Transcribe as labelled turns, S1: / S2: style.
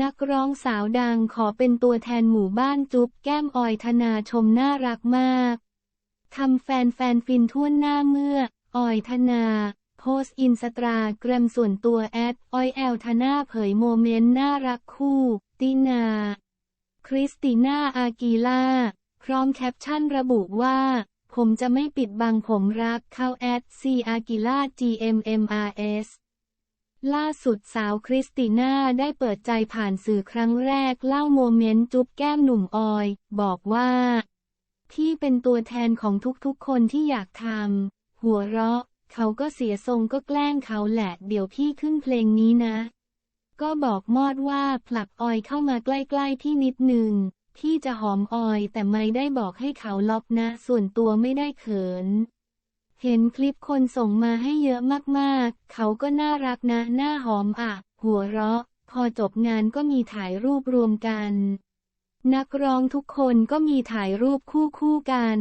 S1: นักร้องสาวดังขอเป็นตัวแทนหมู่บ้านจุ๊บแก้มออยธนาชมน่ารักมาก ทำแฟนแฟนฟินท่วนหน้าเมื่อ ออยธนา โพสอินสตาแกรมส่วนตัวแอดออยแอลธนาเผยโมเมนต์น่ารักคู่ ตินา คริสติน่าอากีล่า พร้อมแคปชั่นระบุว่า ผมจะไม่ปิดบังผมรักเขาแอดซีอากิล่า GMMRS ล่าสุดสาวคริสติน่าได้เปิดใจผ่านสื่อครั้งแรกเล่าโมเมนต์จุ๊บแก้มหนุ่มออย บอกว่า ที่เป็นตัวแทนของทุกๆคนที่อยากทำหัวเราะ เขาก็เสียทรงก็แกล้งเขาแหละ เดี๋ยวพี่ขึ้นเพลงนี้นะ ก็บอกมอดว่าผลักออยเข้ามาใกล้ๆที่นิดหนึ่งพี่จะหอมออยแต่ไม่ได้บอกให้เขาล็อกนะ ส่วนตัวไม่ได้เขิน เห็นคลิปคนส่งมาให้เยอะมากๆ เขาก็น่ารักนะ หน้าหอมอะ หัวเราะ พอจบงานก็มีถ่ายรูปรวมกัน นักร้องทุกคนก็มีถ่ายรูปคู่คู่กัน